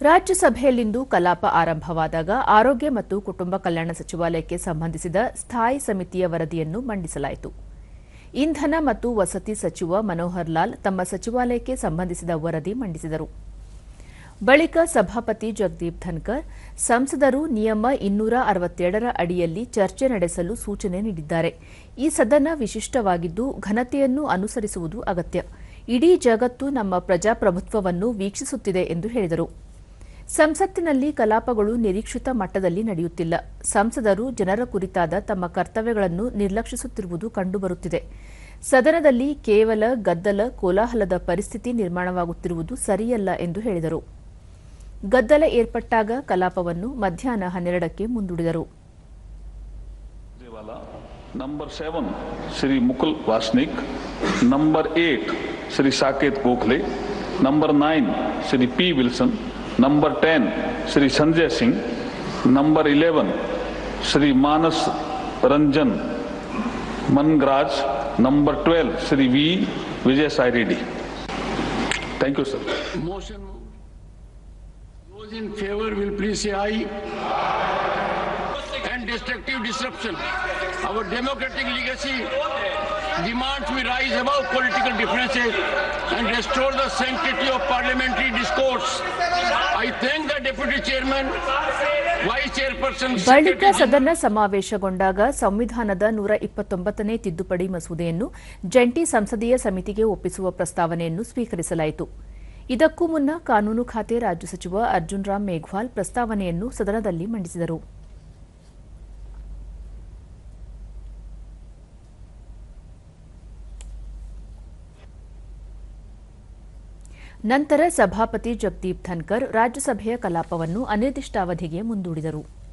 ರಾಜ್ಯಸಭೆಯಲ್ಲಿಂದು ಕಲಾಪ ಆರಂಭವಾದಾಗ ಆರೋಗ್ಯ ಮತ್ತು ಕುಟುಂಬ ಕಲ್ಯಾಣ ಸಚಿವಾಲಯಕ್ಕೆ ಸಂಬಂಧಿಸಿದ ಸ್ಥಾಯಿ ಸಮಿತಿಯ ವರದಿಯನ್ನು ಮಂಡಿಸಲಾಯಿತು. ಇಂಧನ ಮತ್ತು ವಸತಿ ಸಚಿವ ಮನೋಹರ್ ಲಾಲ್ ತಮ್ಮ ಸಚಿವಾಲಯಕ್ಕೆ ಸಂಬಂಧಿಸಿದ ವರದಿ ಮಂಡಿಸಿದರು. ಬಳಿಕ ಸಭಾಪತಿ ಜಗದೀಪ್ ಧನ್ಕರ್, ಸಂಸದರು ನಿಯಮ ಇನ್ನೂರ ಅರವತ್ತೆರಡರ ಅಡಿಯಲ್ಲಿ ಚರ್ಚೆ ನಡೆಸಲು ಸೂಚನೆ ನೀಡಿದ್ದಾರೆ. ಈ ಸದನ ವಿಶಿಷ್ಟವಾಗಿದ್ದು, ಘನತೆಯನ್ನು ಅನುಸರಿಸುವುದು ಅಗತ್ಯ. ಇಡೀ ಜಗತ್ತು ನಮ್ಮ ಪ್ರಜಾಪ್ರಭುತ್ವವನ್ನು ವೀಕ್ಷಿಸುತ್ತಿದೆ ಎಂದು ಹೇಳಿದರು. ಸಂಸತ್ತಿನಲ್ಲಿ ಕಲಾಪಗಳು ನಿರೀಕ್ಷಿತ ಮಟ್ಟದಲ್ಲಿ ನಡೆಯುತ್ತಿಲ್ಲ. ಸಂಸದರು ಜನರ ಕುರಿತಾದ ತಮ್ಮ ಕರ್ತವ್ಯಗಳನ್ನು ನಿರ್ಲಕ್ಷಿಸುತ್ತಿರುವುದು ಕಂಡುಬರುತ್ತಿದೆ. ಸದನದಲ್ಲಿ ಕೇವಲ ಗದ್ದಲ ಕೋಲಾಹಲದ ಪರಿಸ್ಥಿತಿ ನಿರ್ಮಾಣವಾಗುತ್ತಿರುವುದು ಸರಿಯಲ್ಲ ಎಂದು ಹೇಳಿದರು. ಗದ್ದಲ ಏರ್ಪಟ್ಟಾಗ ಕಲಾಪವನ್ನು ಮಧ್ಯಾಹ್ನ ಹನ್ನೆರಡಕ್ಕೆ ಮುಂದೂಡಿದರು. Number seven Shri Mukul Wasnik, number eight Shri Saket Gokhale, number nine Shri P Wilson number ten, Shri Sanjay Singh. Number eleven, Shri Manas Ranjan Mangaraj. Number twelve, Shri V Vijay Sai Reddy thank you sir motion in favour will please say aye and destructive disruption our democratic legacy demands we rise about political differences and restore the sanctity of parliamentary discourse ಬಳಿಕ ಸದನ ಸಮಾವೇಶಗೊಂಡಾಗ ಸಂವಿಧಾನದ ನೂರ ಇಪ್ಪತ್ತೊಂಬತ್ತನೇ ತಿದ್ದುಪಡಿ ಮಸೂದೆಯನ್ನು ಜಂಟಿ ಸಂಸದೀಯ ಸಮಿತಿಗೆ ಒಪ್ಪಿಸುವ ಪ್ರಸ್ತಾವನೆಯನ್ನು ಸ್ವೀಕರಿಸಲಾಯಿತು. ಇದಕ್ಕೂ ಮುನ್ನ ಕಾನೂನು ಖಾತೆ ರಾಜ್ಯ ಸಚಿವ ಅರ್ಜುನ್ ರಾಮ್ ಮೇಘ್ವಾಲ್ ಪ್ರಸ್ತಾವನೆಯನ್ನು ಸದನದಲ್ಲಿ ಮಂಡಿಸಿದರು. ನಂತರ ಸಭಾಪತಿ ಜಗದೀಪ್ ಧನ್ಕರ್ ರಾಜ್ಯಸಭೆಯ ಕಲಾಪವನ್ನು ಅನಿರ್ದಿಷ್ಟಾವಧಿಗೆ ಮುಂದೂಡಿದರು.